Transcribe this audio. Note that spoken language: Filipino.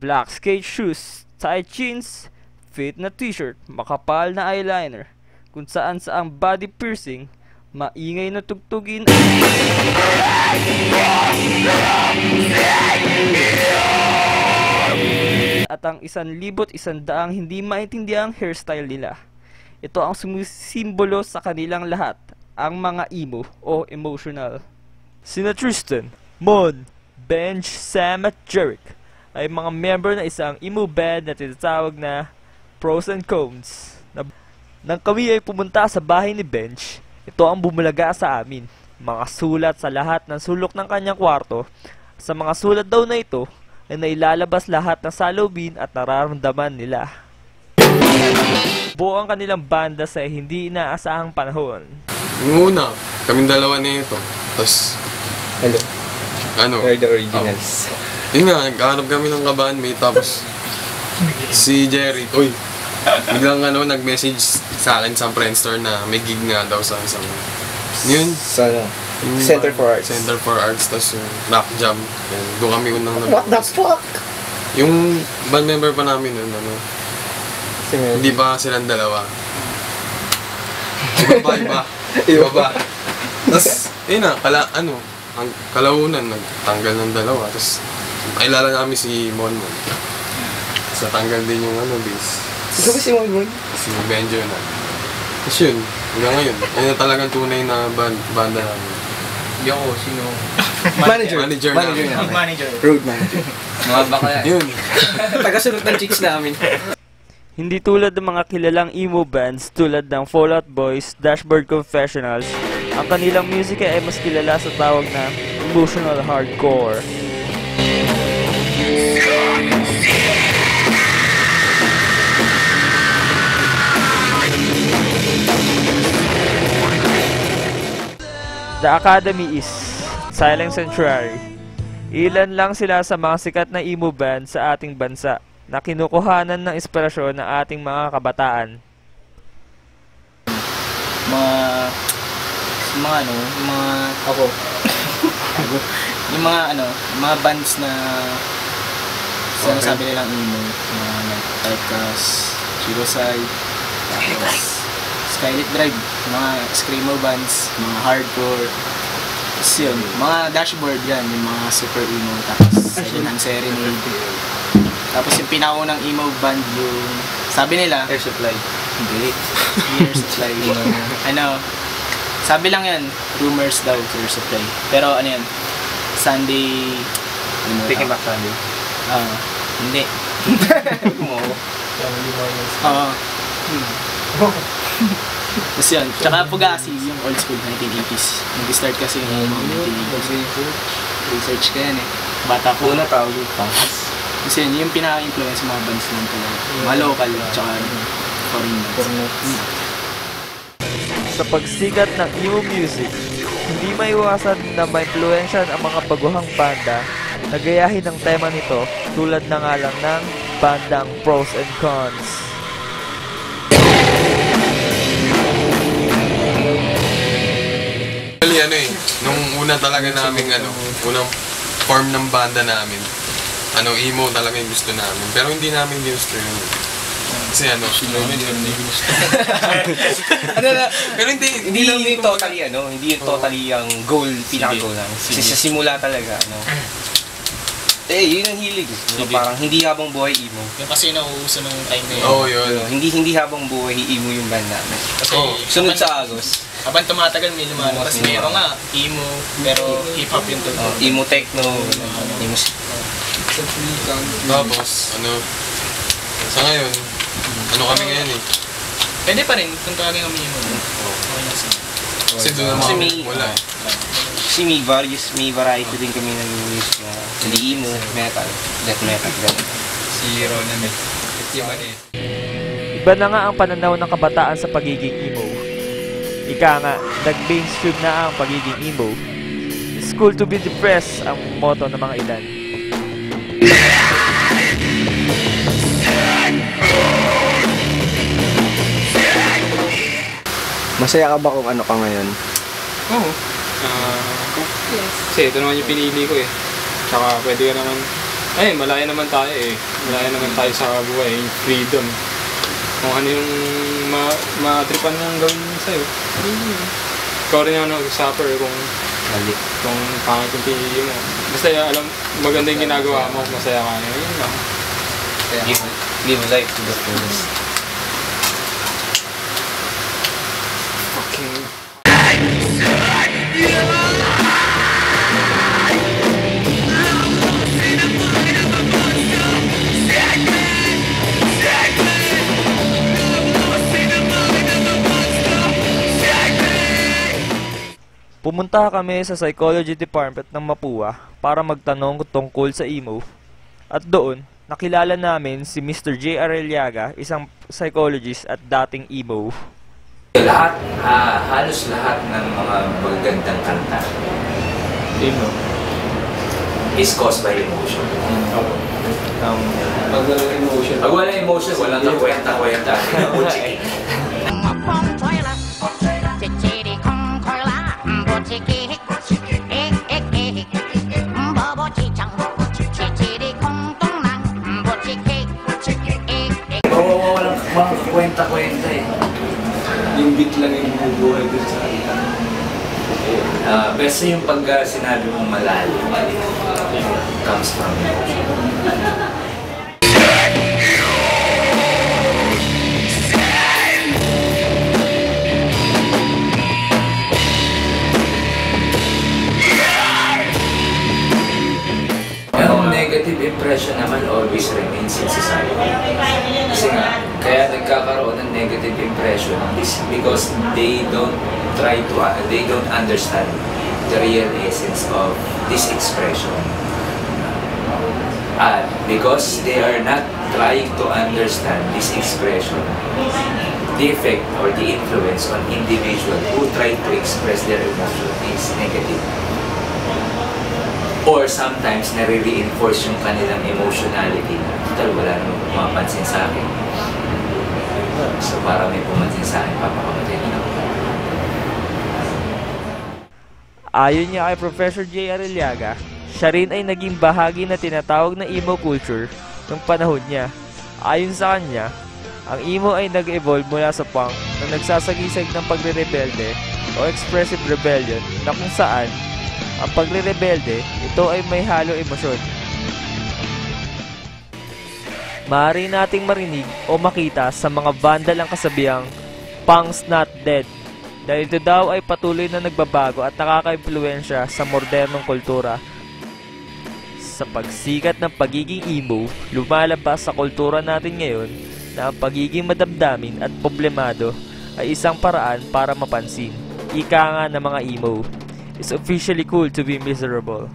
black skate shoes, tight jeans, fit na t-shirt, makapal na eyeliner, kung saan saang body piercing, maingay na tugtugin at ang isan libot isan daang hindi maintindiang hairstyle nila. Ito ang sumisimbolo sa kanilang lahat, ang mga emo o emotional. Sina Tristan, Mon, Benj, Sam at Jerick ay mga member na isang emo band na tinatawag na Pros and Cons. Na, nang kami ay pumunta sa bahay ni Benj, ito ang bumulaga sa amin. Mga sulat sa lahat ng sulok ng kanyang kwarto. Sa mga sulat daw na ito, ay nailalabas lahat ng salubin at nararamdaman nila. Buo ang kanilang banda sa hindi inaasahang panahon. Yung una, kaming dalawa na ito. Tapos, Hello. ano, We're the originals. Yun nga, nagkahanap kami ng kabanmate. Tapos, si Jerry, uy, biglang ano, nag-message sa akin sa Friendster na may gig nga daw sa isang, yun, So, ano, yung Center for Arts. Center for Arts, tapos yung rock jam. Yan, doon kami unang nag What the fuck? Yung band member pa namin nun, ano, hindi pa silang dalawa. Iba ba, iba? Iba ba? Tapos, yun na, kala, ano, ang kalaunan, nagtanggal ng dalawa. Tapos, kailala namin si Monmon. Tapos, natanggal din yung ano, bass. Ikaw ba si Monmon? Si Benjo na. Tapos yun, hanggang ngayon, yun na talagang tunay na band, banda namin. Hindi ako, sino? Manager. Manager Manager namin. namin. Manager. Road manager. Mga bakla. Yun. Tagasunod ng chicks namin. Hindi tulad ng mga kilalang emo bands tulad ng Fallout Boys, Dashboard Confessionals, ang kanilang musika ay mas kilala sa tawag na emotional hardcore. The Academy is Silent Sanctuary. Ilan lang sila sa mga sikat na emo band sa ating bansa na kinukuhanan ng inspirasyon ng ating mga kabataan. Mga... Mga ano, mga... Ako. yung mga ano, yung mga bands na... Sinasabi nilang emo. Mga like Typecast, Shirosai, tapos Skylit Drive, mga screamo bands, mga hardcore, tapos yun, mga dashboard yan, yung mga super emo, tapos Silent Serenade. Tapos yung pinaunang emo band yung, sabi nila, Air supply. hindi, Air Supply. ano, sabi lang yan, rumors daw, Air Supply. Pero ano yan, Sunday, ano Taking back Sunday. Ah, hindi. Mo. Oo. Tapos yun, tsaka Fugazi, yung old school 1980s. Nag-start kasi yung mga 1980s. Research ka yan eh. Bata po. Una tawag yung punks. Kasi yun, yung pinaka-influence mga bands lang talaga. Mga local, tsaka foreign bands. Sa pagsikat ng emo music, hindi maiwasan na maimpluwensyan ang mga baguhang banda na gayahin ang tema nito tulad na nga lang ng bandang Pros and Cons. Una talaga namin, ano, unang form ng banda namin, ano, emo talaga yung gusto namin. Pero hindi namin ginusto yun. Kasi ano, Ano na, pero hindi, hindi lang yung totally ano, hindi yung totally ang goal, pinaka-goal lang. Kasi sa simula talaga, ano. Eh, yun ang hilig. eh. No, parang hindi habang buhay emo. Yung kasi nauuso nung time na yun. Oo, oh, yun. Ano, hindi hindi habang buhay emo yung band namin. Kasi Oo. Sunod habang- sa Agos, Habang tumatagal may lumalabas. Mas Meron nga, emo, pero hip-hop yung uh, tugtog. emo techno, emo Tapos, ano, sa ngayon, ano kami ngayon eh. Pwede pa rin kung tawagin kami emo. Okay na siya. Kasi doon naman Kasi wala eh. Kasi may various, may variety din kami ng music na hindi emo, metal, death metal, ganun. Zero na may. Iba na Iba na nga ang pananaw ng kabataan sa pagiging emo. Ika nga, nag-mainstream na ang pagiging emo. It's cool to be depressed ang motto ng mga ilan. Masaya ka ba kung ano ka ngayon? Oo. Ah, kasi ito naman yung pinili ko eh. Tsaka pwede ka naman Ay, malaya naman tayo eh. Malaya naman tayo sa buhay, yung freedom. Kung ano yung ma matripan mong gawin sa'yo. Hmm. Ikaw rin yung nag-suffer kung Mali. kung pangit yung pinili mo. Basta alam, maganda yung ginagawa mo, masaya ka na. Yun lang. Live, live life to the fullest. Pumunta kami sa psychology department ng Mapua para magtanong tungkol sa emo. At doon, nakilala namin si Mr. J. Areliaga, isang psychologist at dating emo. Lahat, ah, halos lahat ng mga magagandang kanta emo. is caused by emotion. Um, pag walang emotion, Pag wala emotion, walang kakwenta-kwenta. Bullshit. kwenta-kwenta eh. Yung beat lang yung bumubuhay dun sa kanila. Ah, basta yung pag ah, sinabi mong malalim, comes from emotion. Negative impression naman always remains in society. Kasi nga, negative impression is because they don't try to, uh, they don't understand the real essence of this expression. At because they are not trying to understand this expression, the effect or the influence on individual who try to express their emotion is negative or sometimes nare-reinforce yung kanilang emotionality na total wala namang pumapansin sa akin. So para may pumansin sa akin, papakamatay na ako. Ayon niya kay Professor J. Areliaga, siya rin ay naging bahagi na tinatawag na emo culture ng panahon niya. Ayon sa kanya, ang emo ay nag-evolve mula sa punk na nagsasagisag ng pagre-rebelde o expressive rebellion na kung saan ang pagre-rebelde, ito ay may halo emosyon. Maaari nating marinig o makita sa mga banda ang kasabihang Punk's Not Dead dahil ito daw ay patuloy na nagbabago at nakaka-impluensya sa modernong kultura. Sa pagsikat ng pagiging emo, lumalabas sa kultura natin ngayon na ang pagiging madamdamin at problemado ay isang paraan para mapansin. Ika nga ng mga emo, It's officially cool to be miserable.